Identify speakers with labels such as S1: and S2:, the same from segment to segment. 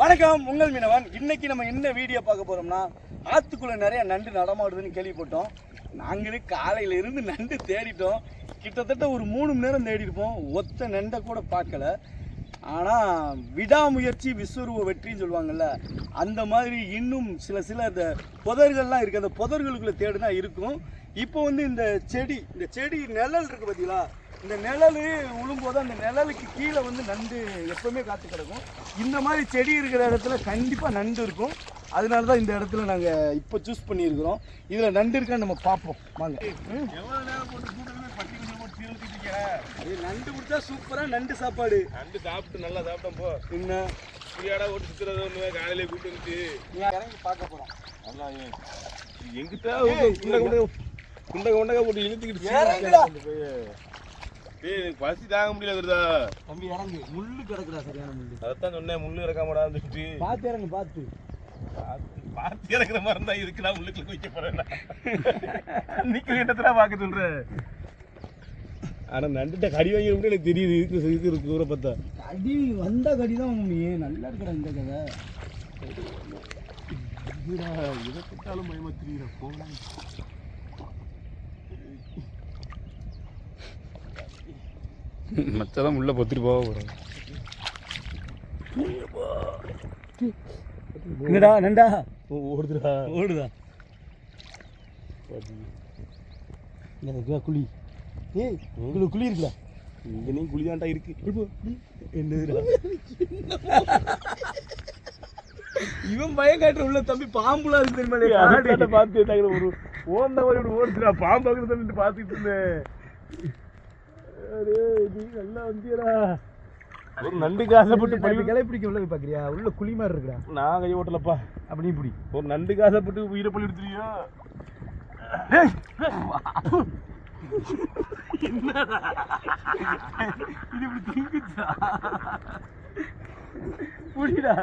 S1: வணக்கம் உங்கள் மீனவன். இன்னைக்கு நம்ம என்ன வீடியோ பார்க்க போறோம்னா ஆத்துக்குள்ள நிறைய நண்டு நடமாடுதுன்னு கேள்விப்பட்டோம். நாங்களே காலையில இருந்து நண்டு தேடிட்டோம். கிட்டத்தட்ட ஒரு மூணு மணி நேரம் தேடி இருப்போம். ஒத்த நண்டை கூட பார்க்கல. ஆனால் விடாமுயற்சி விஸ்வரூப வெற்றின்னு சொல்லுவாங்கள்ல அந்த மாதிரி இன்னும் சில சில இந்த புதர்கள்லாம் இருக்குது அந்த புதர்களுக்குள்ளே தேடுனா இருக்கும். இப்போ வந்து இந்த செடி இந்த செடி நிழல் இருக்குது பார்த்தீங்களா இந்த நிழல் விழும்போது அந்த நிழலுக்கு கீழே வந்து நண்டு எப்பவுமே காத்து கிடக்கும். இந்த மாதிரி செடி இருக்கிற இடத்துல கண்டிப்பாக நண்டு இருக்கும். அதனால தான் இந்த இடத்துல நாங்கள் இப்போ சூஸ் பண்ணியிருக்கிறோம். இதில் நண்டு இருக்கான்னு நம்ம பார்ப்போம். வாங்க. நண்டு கொடுத்தா சூப்பராக நண்டு சாப்பாடு.
S2: நண்டு சாப்பிட்டு நல்லா சாப்பிட்டோம் போ.
S1: என்ன?
S2: புரியாடா ஓட்டு சுத்துறது ஒண்ணு காலையில கூட்டு வந்துட்டு.
S1: இறங்கி பார்க்க போகிறோம்
S2: நல்லா எங்கிட்ட குண்டக குண்டக போட்டு இழுத்துக்கிட்டு. ஏய் எனக்கு பசி தாங்க முடியல வருதா
S1: தம்பி இறங்கு. முள்ளு கிடக்குடா சரியான முள்ளு.
S2: அதான் சொன்னேன் முள்ளு இறக்காமடா இருந்துச்சு
S1: பார்த்து இறங்கு பார்த்து.
S2: பார்த்து இறக்குற மாதிரி இருந்தா இதுக்கு நான் முள்ளுக்குள்ள குளிக்க போறேன் நிக்க இடத்துல பார்க்க சொல்றேன் ஆனா நண்டுட்ட கடி வாங்கி கூட எனக்கு தெரியுது இருக்கு இருக்கு இருக்கு தூர பார்த்தா.
S1: கடி வந்த கடி தான் மம்மி நல்லா இருக்கடா இந்த கதை.
S2: இதுடா இதை போட்டாலும் பயமா தெரியுற போனா
S3: மச்சதான் உள்ள பொத்திட்டு போக போகிறோம்
S1: என்னடா நண்டா?
S2: ஓடுதுடா.
S1: ஓடுதா? இங்க குழி. ஏய் குழி குழி இருக்குல்ல
S2: இங்க நீ குளிதாண்டா இருக்கு
S1: என்னதுடா? இவன் பயம் காட்டுற உள்ள தம்பி பாம்புலாம் இருக்கு தெரியுமா
S2: பார்த்து ஒரு ஓந்த மாதிரி ஓடுச்சுடா பாம்பு பார்த்துட்டு இருந்தேன். நல்லா வந்தியடா. ஒரு நண்டுக்கு ஆசைப்பட்டு பழி
S1: கிளை பிடிக்க உள்ள பாக்குறியா உள்ள குழி மாதிரி இருக்குடா.
S2: நான் கை ஓட்டலப்பா.
S1: அப்படி இப்படி
S2: ஒரு நண்டுக்கு ஆசைப்பட்டு உயிரை பள்ளி எடுத்துறியா?
S1: இது இப்படி திங்குச்சா? புடிடா.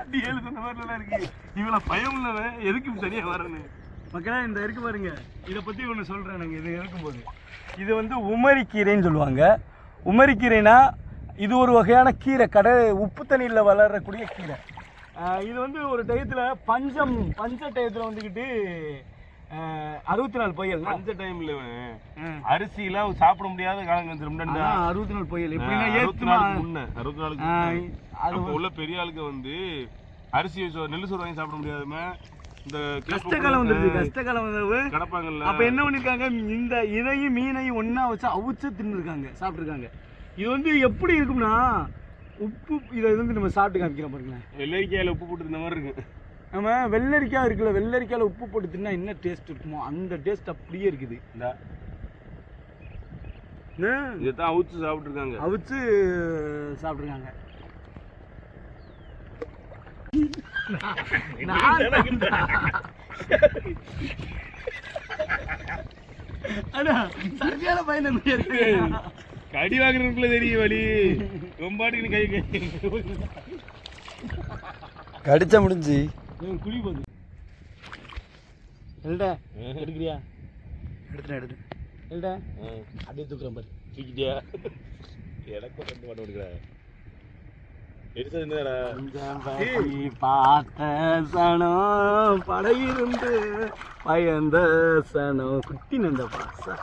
S2: அடி ஏழு சொன்ன மாதிரிலாம் இருக்கு. இவள பயம் உள்ளவன் எதுக்கு இப்படி தனியா வரணும்
S1: மக்களே இந்த இருக்கு பாருங்க. இதை பற்றி ஒன்று சொல்கிறேன் நாங்கள் இது இருக்கும்போது. இது வந்து உமரிக்கீரைன்னு சொல்லுவாங்க. உமரிக்கீரைனா இது ஒரு வகையான கீரை. கடை உப்பு தண்ணியில் வளரக்கூடிய கீரை. இது வந்து ஒரு டயத்தில் பஞ்சம் பஞ்ச டயத்தில் வந்துக்கிட்டு அறுபத்தி நாலு புயல்
S2: அந்த டைம்ல அரிசி எல்லாம் சாப்பிட முடியாத காலம்
S1: அறுபத்தி நாலு புயல் எப்படின்னா
S2: அறுபத்தி நாளுக்கு முன்ன அறுபத்தி முன்ன.
S1: அது
S2: உள்ள பெரிய ஆளுங்க வந்து அரிசி நெல்லு சோறு வாங்கி சாப்பிட முடியாதும. இந்த
S1: கஷ்ட காலம் வந்துருச்சு கஷ்ட காலம் வந்தது
S2: கடப்பாங்கல்ல
S1: அப்ப என்ன பண்ணிருக்காங்க? இந்த இதையும் மீனையும் ஒண்ணா வச்சு அவிச்சு தின்னுருக்காங்க சாப்பிட்டுருக்காங்க. இது வந்து எப்படி இருக்கும்னா உப்பு இதை வந்து நம்ம சாப்பிட்டு காமிக்கிறோம் பாருங்களேன்.
S2: வெள்ளரிக்காயில உப்பு போட்டு இந்த மாதிரி இருக்கு.
S1: நம்ம வெள்ளரிக்காய் இருக்குல்ல வெள்ளரிக்காயில உப்பு போட்டு தின்னா என்ன டேஸ்ட் இருக்குமோ அந்த டேஸ்ட் அப்படியே இருக்குது.
S2: இந்தா. இதைத்தான் அவிச்சு சாப்பிட்டு இருக்காங்க
S1: அவிச்சு சாப்பிட்ருக்காங்க சரியான பையன்
S2: கடி வாங்குறதுக்குள்ள தெரியும் வழி ரொம்பாட்டுக்கு கை கை
S3: கடிச்சா முடிஞ்சு.
S1: குழி போகுது. எல்டா எடுக்கிறியா? எடுத்துட்டேன் எடுத்து எல்டா. அப்படியே தூக்குறேன் பாரு.
S2: தூக்கிட்டியா? எனக்கு ரெண்டு என்னடா
S1: பசி பார்த்த சனம் படையிருந்து பயந்த சனம். குட்டி நந்த பாசா.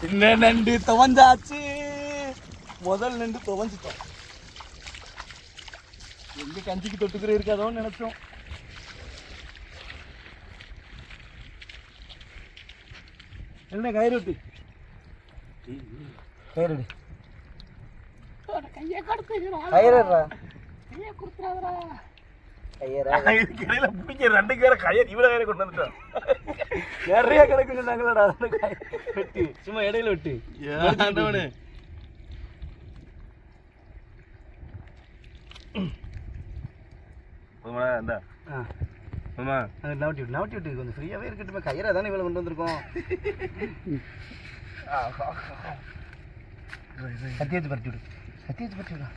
S1: சின்ன நண்டு துவஞ்சாச்சு. முதல் நண்டு துவஞ்சிட்டோம். எங்க கஞ்சிக்கு தொட்டுக்கிற இருக்காதோன்னு நினைச்சோம். என்ன கயிறு கயிறு கயிறுடா
S2: கையில பிடிக்க ரெண்டு பேர கையை இவ்வளவு கையில கொண்டு வந்துட்டான்
S1: நிறைய அந்த காய் வெட்டு சும்மா இடையில வெட்டு
S2: ஆண்டவனே போதுமாடா இந்தா
S1: ஆ
S2: போதுமா
S1: அது நவட்டி விட்டு நவட்டி விட்டு கொஞ்சம் ஃப்ரீயாகவே இருக்கட்டுமே கயிறை தானே இவ்வளோ கொண்டு வந்திருக்கோம் வச்சு பறிச்சு விடு வச்சு பறிச்சு விடு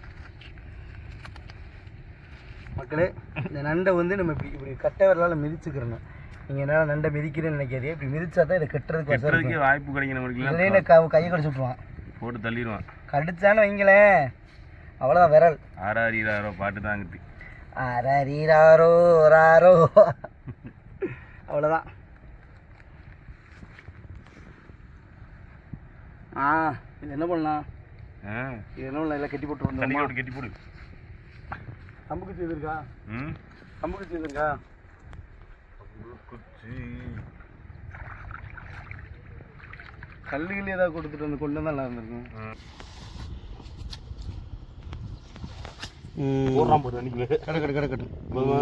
S1: மக்களே இந்த நண்டை வந்து நம்ம இப்படி இப்படி கட்டை விரலால் மிதிச்சுக்கிறணும் நீங்கள் என்ன நண்டை மிதிக்கிறேன்னு நினைக்காதே இப்படி மிதிச்சா தான் இதை கட்டுறதுக்கு
S2: கெட்டுறதுக்கே வாய்ப்பு கிடைக்கும் நம்மளுக்கு
S1: இதுலேயே
S2: இல்லை
S1: நான் க- கையை கடிச்சு விட்ருவான்
S2: போட்டு தள்ளிடுவான்
S1: கடிச்சான்னு வைங்களேன் அவ்வளோதான் விரல்
S2: ஆறாரிராரோ பாட்டு தான் அங்கிட்டு
S1: அரீராரோ ராரோ அவ்வளோதான் ஆ இது என்ன பண்ணலாம்?
S2: ஆ.
S1: இது என்ன பண்ணலாம்? எல்லாம் கட்டி போட்டு வந்தோமா
S2: போட்டு கட்டி போடு.
S1: கம்புக்கு செய்திருக்கா
S2: ம்?
S1: கம்புக்கு செய்திருக்கா
S2: குச்சி.
S1: கல்லுகள் ஏதாவது கொடுத்துட்டு வந்து கொண்டு வந்தா நல்லா இருந்திருக்கும்.
S2: போடுறான் போது அன்னைக்கு
S1: கடை கடை கடை கடை.
S2: போதுமா?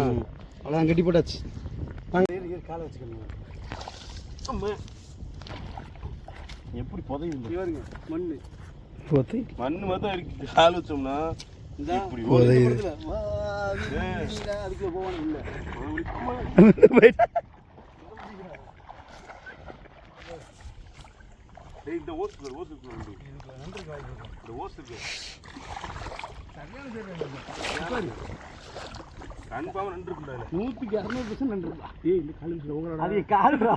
S1: அவ்வளோதான் கட்டி போட்டாச்சு. காலை வச்சுக்கணும்.
S2: எப்படி புதையுது
S1: இவருங்க மண்
S3: போத்தை
S2: மண்ணு மாதிரி இருக்கு. கால் வச்சோம்னா
S1: இந்த.
S2: இப்படி
S1: வீடா, அதுக்குள்ள போவானு இல்லை
S2: இந்த இருக்கு வந்து. இந்த ஓஸ் இருக்கு கன்ஃபார்ம் இதுல.
S1: நூற்றுக்கு இரநூறு பர்சன்ட் நன்றி
S2: ஏய் இந்த கால் வச்சு உங்களோட
S1: அது கால்ரா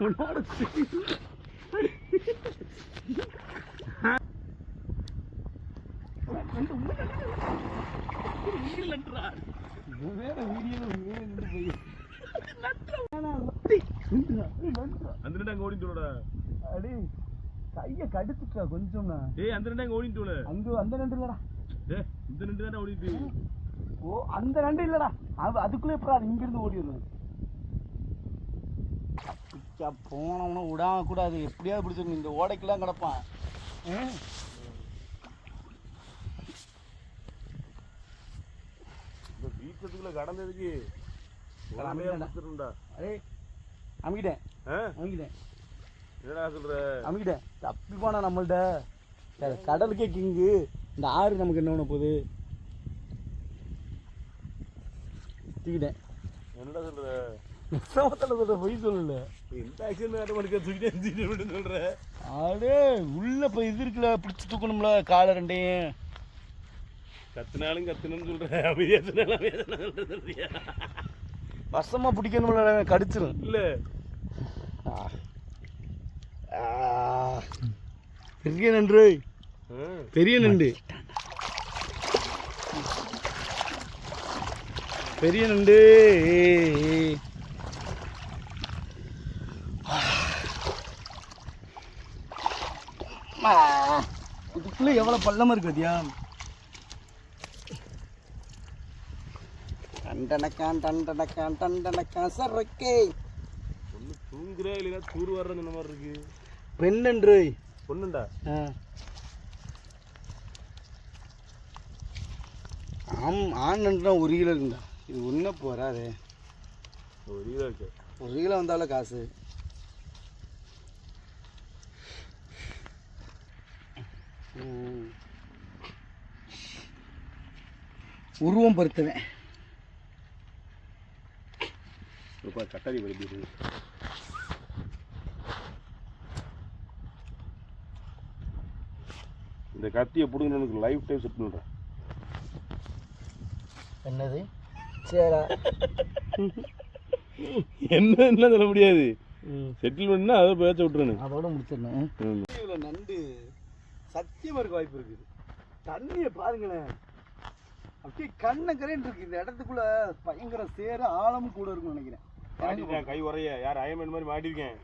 S1: உன்னோட
S2: அந்த ரெண்டு அங்க ஓடிட்டு
S1: அடி கையை கடிச்சிட்டா கொஞ்சம்னா.
S2: ஏய் அந்த ரெண்டு அங்க ஓடிட்டு
S1: அங்க அந்த நண்டு இல்லடா.
S2: ஏய் இந்த ரெண்டு தானே ஓடிட்டு
S1: ஓ அந்த நண்டு இல்லடா. அது அதுக்குள்ளே எப்படா அது இங்கிருந்து ஓடி வந்தது பிச்சா போனவன விடாம கூட அது எப்படியாவது பிடிச்சிருக்கும் இந்த ஓடைக்கெல்லாம் கிடப்பான்?
S2: இந்த பீச்சத்துக்குள்ள கடந்ததுக்கு
S1: அமுக்கிட்டேன் அமுக்கிட்டேன்
S2: என்னடா சொல்ற?
S1: அமுக்கிட்டேன் தப்பி போனா நம்மள்ட்ட. கடலுக்கே கிங்கு. இந்த ஆறு நமக்கு என்ன பண்ண போகுது? தூக்கிட்டேன்.
S2: என்னடா சொல்ற?
S1: சமத்தில் சொல்ற பொய் சொல்லல.
S2: எந்த ஆக்ஷன் ஆட்ட மாட்டேங்க தூக்கிட்டே சொல்ற?
S1: அடே உள்ள இப்போ இது இருக்குல்ல பிடிச்சி தூக்கணும்ல காலை ரெண்டையும்.
S2: கத்துனாலும் கத்துனு சொல்ற. அமைதியா சொன்னாலும் அமைதியா சொன்னாலும் சொல்றியா?
S1: வசமா பிடிக்கணும்ல கடிச்சிரும்.
S2: இல்ல.
S1: பெரிய நன்று. பெரிய நண்டு. பெரிய நண்டு ஏய். ஆ. இதுக்குள்ள எவ்வளவு பள்ளமா இருக்கு பாத்தியா டண்டனக்கான் டண்டனக்கான் டண்டனக்கான் சரக்கே.
S2: ஒண்ணு தூங்குற இல்லைன்னா தூர் வர்றது இந்த மாதிரி இருக்கு?
S1: பெண்ணன்று.
S2: பொண்ணுண்டா?
S1: ஆ. ஆம் ஆண் நண்டுனா ஒரு கிலோ இருக்குண்டா இது ஒன்றே போறாது.
S2: ஒரு இதா இருக்கு.
S1: ஒரு கிலோ வந்தாலும் காசு. உருவம் பொறுத்தவன்
S2: கட்டாரி படிக்கிறது இந்த கத்தியை பிடுங்க எனக்கு லைஃப் டைம் செட் பண்ணுறேன்
S1: என்னது? சரிடா
S2: என்ன என்ன சொல்ல முடியாது? செட்டில் பண்ணா அதை பேச்ச விட்டுறேன்
S1: அதோட முடிச்சிடணும். சத்தியமாக இருக்க வாய்ப்பு இருக்குது. தண்ணியை பாருங்களேன். அப்படியே கண்ணை கரைன்னு இருக்கு. இந்த இடத்துக்குள்ள பயங்கர சேர ஆழமும் கூட இருக்கும்னு நினைக்கிறேன்.
S2: கை உரைய யார் அயன்மேன் மாதிரி மாட்டிருக்கேன்.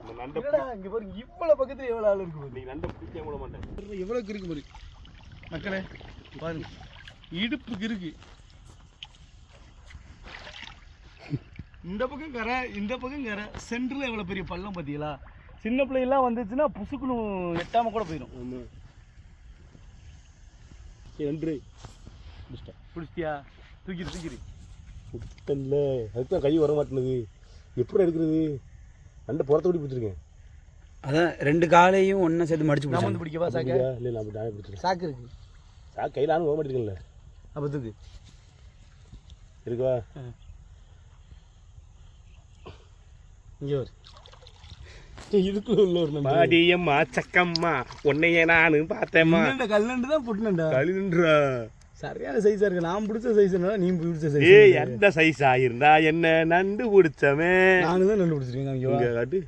S2: இந்த நண்டை
S1: என்னடா இங்க பாருங்க இவ்வளவு பக்கத்துல எவ்வளவு ஆள் இருக்கு பாருங்க
S2: இன்னைக்கு நண்டை பிடிக்க விட மாட்டேன்?
S1: எவ்வளவுக்கு இருக்கு பாருங்க மக்களே பாருங்க. இடுப்புக்கு இருக்கு. இந்த பக்கம் கரை இந்த பக்கம் கரை. சென்டர்ல எவ்வளவு பெரிய பள்ளம் பாத்தீங்களா? சின்ன பிள்ளைலாம் வந்துச்சுன்னா புசுக்குன்னு எட்டாம கூட போயிடும்.
S2: ஆமாம் நன்றி
S1: பிடிச்சிட்டியா? தூக்கிடு தூக்கிடு.
S2: சுத்தம்ல அதுதான் கை வர மாட்டேனுது எப்படி எடுக்கிறது நண்டை புறத்த ஓடி பிடிச்சிருக்கேன்.
S3: அதான் ரெண்டு காலையும் ஒன்றா சேர்த்து மடிச்சு
S1: வந்து பிடிக்கவா சாக்க?
S2: இல்லை நான் அப்படி நானே பிடிச்சிருக்கேன்.
S1: சாக்கு இருக்கு.
S2: சா கையில் ஆணும் போக மாட்டேங்கல
S1: அப்ப தூக்கு.
S2: இருக்கவா
S1: இங்க ஒரு
S2: இதுக்குள்ள உள்ள ஒரு மாடியம்மா சக்கம்மா உன்னைய நானு பார்த்தேம்மா.
S1: கல்லண்டு தான் புட்டினண்டா
S2: கல்லண்டா
S1: சரியான சைஸா இருக்கு. நான் பிடிச்ச சைஸ்னால நீ பிடிச்ச சைஸ்
S2: எந்த சைஸ் ஆயிருந்தா என்ன நண்டு
S1: பிடிச்சமே நானு நண்டு பிடிச்சிருக்கேன் இங்க
S2: காட்டு.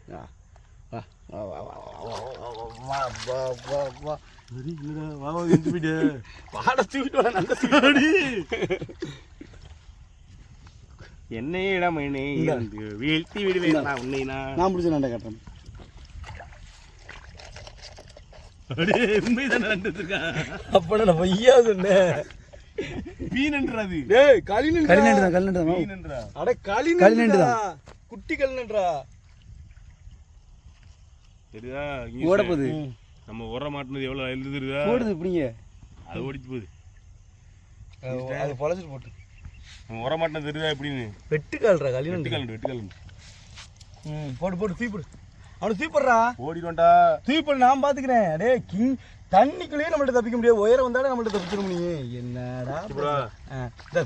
S2: என்னையிடம் வீழ்த்தி விடுவேன். நான் உன்னை நான்.
S1: பிடிச்ச நண்டை
S2: கட்டணும் உண்மைதான் நடந்துட்டு இருக்கான்
S1: அப்ப நான் பொய்யா சொன்னேன்.
S2: மீன்ன்றது
S1: டேய்
S3: களினன்றா களினன்றா களினன்றா
S2: மீன்ன்றா
S1: அட
S3: களினன்றா
S1: களினன்றா குட்டி களினன்றா
S2: தெரியுதா
S3: ஓட போகுது.
S2: நம்ம உர மாட்டினது எவ்வளோ எழுதுருதா
S3: ஓடுது இப்படிங்க
S2: அது ஓடிச்சு போகுது.
S1: போட்டு.
S2: நம்ம உர தெரியுதா எப்படின்னு?
S1: வெட்டுக்கால்ரா களினன்றா
S2: வெட்டுக்கால் வெட்டுக்கால்
S1: ம் போடு போடு தீ போடு. அவனை தூக்கிடுறா.
S2: ஓடிடும்டா
S1: போடு நான் பாத்துக்கிறேன். டே கிங் தண்ணிக்குள்ளேயே நம்மள்ட்ட தப்பிக்க முடியாது. உயரம் வந்தாலே நம்மள்ட்ட தப்பிச்சிட முடியும். என்னடா
S2: சூப்பரா.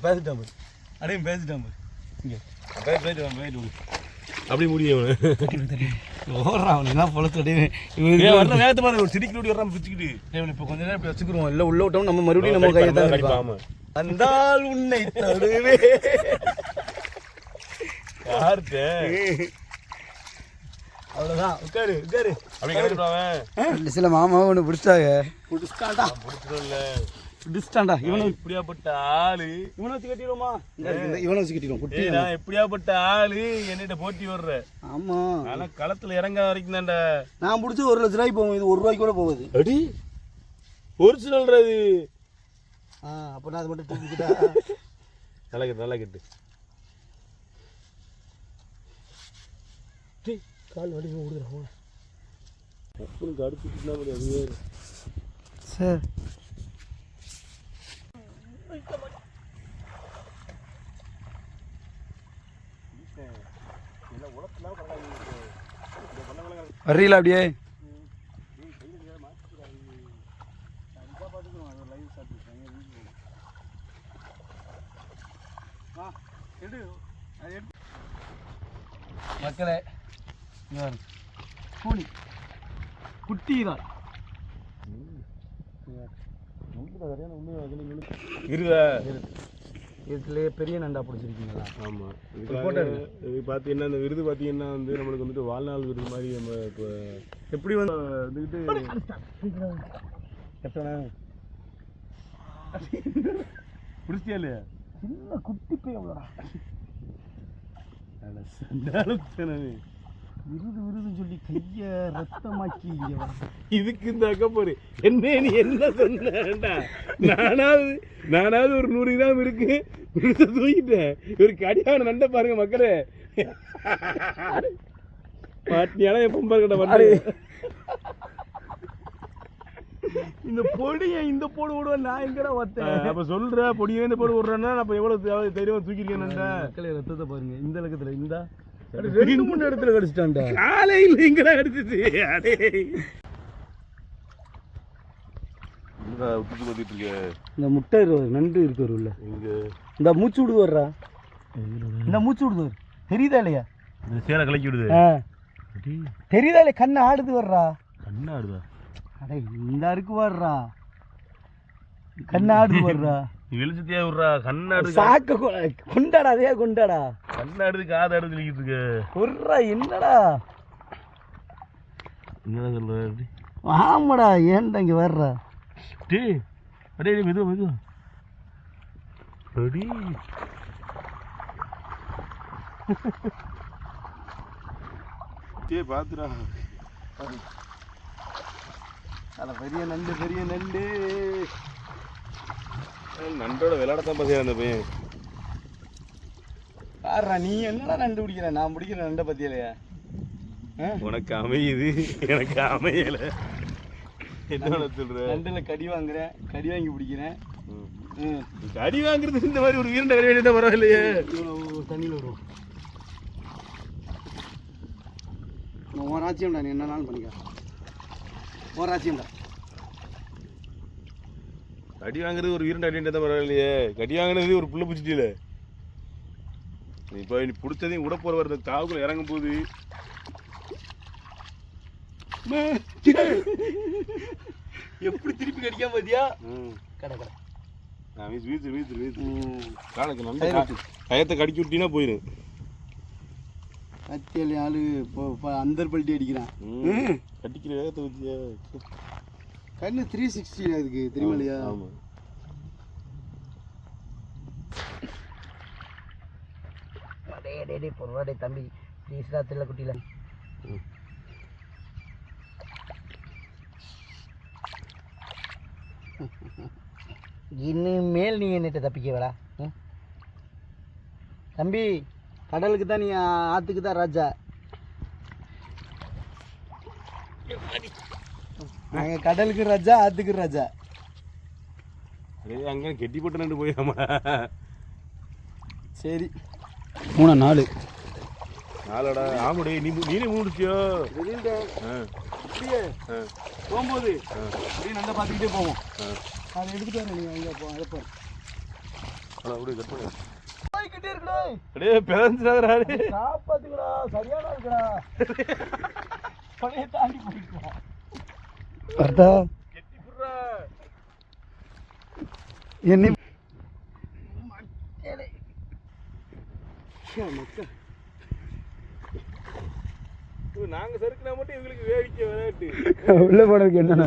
S1: பேசிட்டான் பாரு அடே பேசிட்டான் பாரு இங்கே.
S2: போய் போயிட்டு. அப்படி முடியும்
S1: ஓடுறா அவன் என்ன பொழத்து
S2: ஏன் வர நேரத்தை பாரு ஒரு சிடிக்கி ஓடி வர்றான் பிச்சுக்கிட்டு.
S1: இப்போ கொஞ்ச நேரம் இப்படி வச்சுக்கிறோம். இல்லை உள்ள விட்டோம் நம்ம மறுபடியும் நம்ம கையை தான். அந்தால் உன்னை தருவே
S2: யார்கிட்ட?
S1: அவ்வளோதான் உட்காரு உட்காரு.
S2: அப்படி அவன்.
S3: சில மாமா ஒன்று பிடிச்சிட்டாங்க.
S1: பிடிச்சிட்டான்டா.
S2: பிடிச்சிடும்ல.
S1: பிடிச்சிட்டான்டா. இவனை
S2: இப்படியாப்பட்ட ஆளு?
S1: இவனை வச்சு கட்டிடுவோமா? இவனை வச்சு கட்டிடுவோம். குட்டி
S2: எப்படியாப்பட்ட ஆளு? என்னிட்ட போட்டி வர்ற
S1: ஆமா.
S2: ஆனா களத்துல இறங்காத வரைக்கும் தான்டா.
S1: நான் பிடிச்ச ஒரு லட்ச ரூபாய்க்கு போகும் இது ஒரு ரூபாய்க்கு கூட போகுது.
S2: அடி. ஒரிஜினல்றது
S1: ஆ அப்போ நான் அது மட்டும் தூக்கிக்கிட்டா?
S2: நல்லா கெட்டு நல்லா கெட்டு.
S1: கால் வலி ஓடுதுறாங்க
S2: அப்பனுக்கு அடுப்புனா மாதிரி அதுவே
S3: சார். வர்றீங்களா அப்படியே?
S1: மக்களே பாருங்க. கூனி குட்டி தான் இதுலேயே பெரிய நண்டா பிடிச்சிருக்கீங்களா?
S2: ஆமா.
S1: photo
S2: போட்டோ இது பார்த்தீங்கன்னா இந்த விருது பார்த்தீங்கன்னா வந்து நம்மளுக்கு வந்துட்டு வாழ்நாள் விருது மாதிரி நம்ம இப்போ எப்படி வந்து வந்துக்கிட்டு
S1: எத்தனை
S2: பிடிச்சியா இல்லையா?
S1: சின்ன குட்டி போய் எவ்வளோடா விருது விருதுன்னு சொல்லி கையை ரத்தமாக்கி
S2: இதுக்கு இந்த அக்கப்போரு என்ன நீ என்ன சொன்னேன்டா நானாவது நானாவது ஒரு நூறு கிராம் இருக்கு. விருதை தூக்கிட்டேன். ஒரு கடியான நண்டை பாருங்க மக்களே. மாட்டியானா எப்போ பாருங்கடா வந்து
S1: இந்த பொடியை இந்த போடு விடுவேன் நான் எங்கடா வத்தேன்
S2: அப்ப சொல்ற பொடியே போட்டு விடுறேன்னா அப்ப எவ்வளவு தைரியமா தூக்கிருக்கேன்
S1: மக்களே ரத்தத்தை பாருங்க. இந்த இலக்கத்துல இந்த. ரெண்டு மூணு இடத்துல கடிச்சிட்டான்டா.
S2: காலையில் இங்கடா அடிச்சிச்சு அடே. இருக்க
S1: இந்த முட்டை நண்டு இருக்கு உள்ள.
S2: இங்க
S1: இந்த மூச்சு விடுது வர்றா. இந்த மூச்சு விடுது வரு. தெரியுதா இல்லையா?
S2: இந்த சேலை கலக்கி விடுது.
S1: தெரியுதா இல்லையா? கண்ணு ஆடுது வர்றா.
S2: கண்ணா ஆடுதா?
S1: அடே இந்த அருக்கு வர்றா. கண்ணு ஆடுது வர்றா.
S2: வெளிச்சத்தையா விடுறா. கண்ணாடு
S1: சாக்க கொண்டாடா அதே கொண்டாடா.
S2: கண்ணாடு காது ஆடு சொல்லிக்கிட்டு இருக்க.
S1: கொர்றா என்னடா?
S2: என்னடா சொல்ற அப்படி?
S1: ஆமாடா ஏன்டா இங்க வர்றா?
S2: டேய் அடே மெதுவா மெதுவா. அடி. டேய் பாத்துடா.
S1: அட பெரிய நண்டு பெரிய நண்டு.
S2: நண்டோட விளையாடத்தான் பாத்தியா அந்த பையன்.
S1: பாடுறா நீ என்னடா நண்டு பிடிக்கிற? நான் பிடிக்கிற நண்டை பத்தியிலையா?
S2: உனக்கு அமையுது. எனக்கு அமையல. என்ன சொல்ற?
S1: நண்டுல கடி வாங்குறேன். கடி வாங்கி பிடிக்கிறேன்.
S2: அடி வாங்குறது இந்த மாதிரி ஒரு வீரண்ட கறி வேண்டியதா பரவாயில்லையே.
S1: தண்ணியில் வரும். ராஜ்யம்டா நீ என்னன்னாலும் பண்ணிக்க. ராஜ்யம்டா
S2: அடி வாங்குறது ஒரு வீரண்ட அடி தான் பரவாயில்லையே. கடி வாங்குனது ஒரு புள்ள பிடிச்சிட்டில. இப்போ நீ பிடிச்சதையும் விட போற வருது. தாவுக்குள்ள இறங்கும் போது.
S1: எப்படி திருப்பி கடிக்காம பாத்தியா?
S2: ம்.
S1: கடை கடை.
S2: நான் வீசு வீசு வீசு. காலுக்கு நல்ல கயத்தை கடிச்சு விட்டீங்கன்னா போயிடும்
S1: கத்தியாளி ஆளு அந்தர் பல்ட்டி அடிக்கிறான்.
S2: கட்டிக்கிற வேகத்தை
S1: கண்ணு த்ரீ சிக்ஸ்டி அதுக்கு தெரியுமா இல்லையா?
S3: டே டே டே பொறுவா டே தம்பி ப்ளீஸ்டா தில்ல குட்டியில இனிமேல் நீ என்னட்ட தப்பிக்க வேடா ம்? தம்பி கடலுக்கு தான் நீ ஆ- ஆத்துக்கு தான் ராஜா. நாங்க கடலுக்கு ராஜா ஆத்துக்கு ராஜா.
S2: அதே அங்கே கெட்டி போட்டு ரெண்டு போயிடாமா
S1: சரி. மூணா நாலு.
S2: நாளடா ஆமாடே நீ நீனே ஆ.
S1: போகும்போது அப்படியே நல்லா பார்த்துக்கிட்டே போவோம். அதை எடுத்துட்டு வரேன் நீங்கள் அங்கே போ அதை பாரு
S2: அதான் அப்படியே கட் பண்ணு
S1: போய்கிட்டே இருக்கடா.
S2: அப்படியே பிறந்துடாதடா
S1: காப்பாத்துக்கடா சரியான இருக்கடா பழைய தாண்டி போயிட்டா அர்த்தா
S2: கெட்டி புடுறா.
S1: என்ன
S2: இது நாங்க சறுக்குனா மட்டும் இவங்களுக்கு வேடிக்கை விளையாட்டு
S1: உள்ள போனதுக்கு என்னண்ணா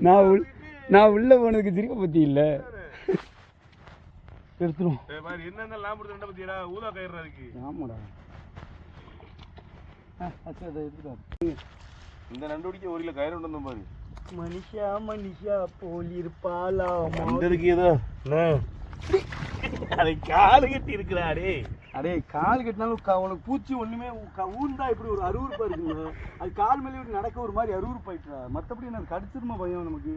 S1: நான் உள் நான் உள்ள போனதுக்கு திரும்ப பத்தி இல்ல. எடுத்துரும்
S2: ஏய் பாரு என்னென்ன லாம்பு ரெண்டை பத்தியடா? ஊதா கயிறு இருக்கு
S1: ஆமாடா.
S2: இந்த நண்டு பிடிக்க ஒரு கிலோ கயிறு கொண்டு வந்தோம் பாரு.
S1: மனுஷா மனுஷா போல் இருப்பாளா
S2: வந்ததுக்கு ஏதோ. அதை காலு கட்டி இருக்கிறாடே
S1: அடே கால் கட்டினாலும் உனக்கு பூச்சி ஒண்ணுமே ஊ- க- ஊர்ந்தா இப்படி ஒரு அருவருப்பா இருக்குங்க அது கால் மேலே இப்படி நடக்க ஒரு மாதிரி அருவருப்பாயிட்டா மற்றபடி எனக்கு கடிச்சிருமா பயம் நமக்கு?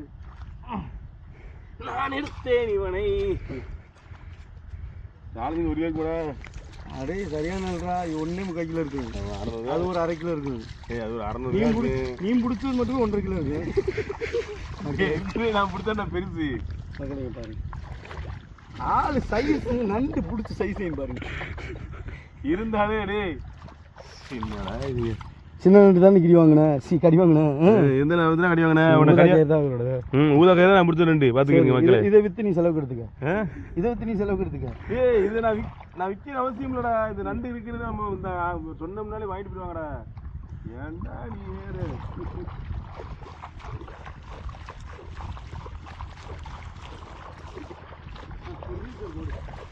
S2: நான் எடுத்தேன் இவனை. நாளைக்கு ஒரு கூட
S1: அடே சரியானல்றா இது ஒன்னே முக்கால் கிலோ இருக்கு
S2: அறுநூறு
S1: அது ஒரு அரை கிலோ இருக்கு
S2: ஏய் அது ஒரு அறநூறு
S1: மீன் பிடிச்சது மட்டும் ஒன்றரை கிலோ இருக்கு
S2: எப்படி நான் பிடிச்சா பெருசு?
S1: பக்கத்துல பாருங்க ஆளு சைஸ் நண்டு பிடிச்ச சைஸையும் பாருங்க
S2: இருந்தாலே டேய் என்னடா இது.
S1: சின்ன நண்டு தானே கிடி வாங்கினேன் சி கடி வாங்கினேன்
S2: எந்த நான் வந்து கடி வாங்கினேன் ம் ஊதா கயிறு நான் பிடிச்ச ரெண்டு பாத்துக்கங்க மக்களே.
S1: இதை வித்து நீ செலவுக்கு எடுத்துக்க? இதை வித்து நீ செலவுக்கு எடுத்துக்க
S2: ஏய் இது நான் விக் நான் விற்கிற அவசியம் இல்லடா. இது நண்டு இருக்கிறது நம்ம இந்த சொன்னோம்னாலே வாங்கிட்டு போயிடுவாங்கடா. ஏன்டா நீ வேற? Thank you.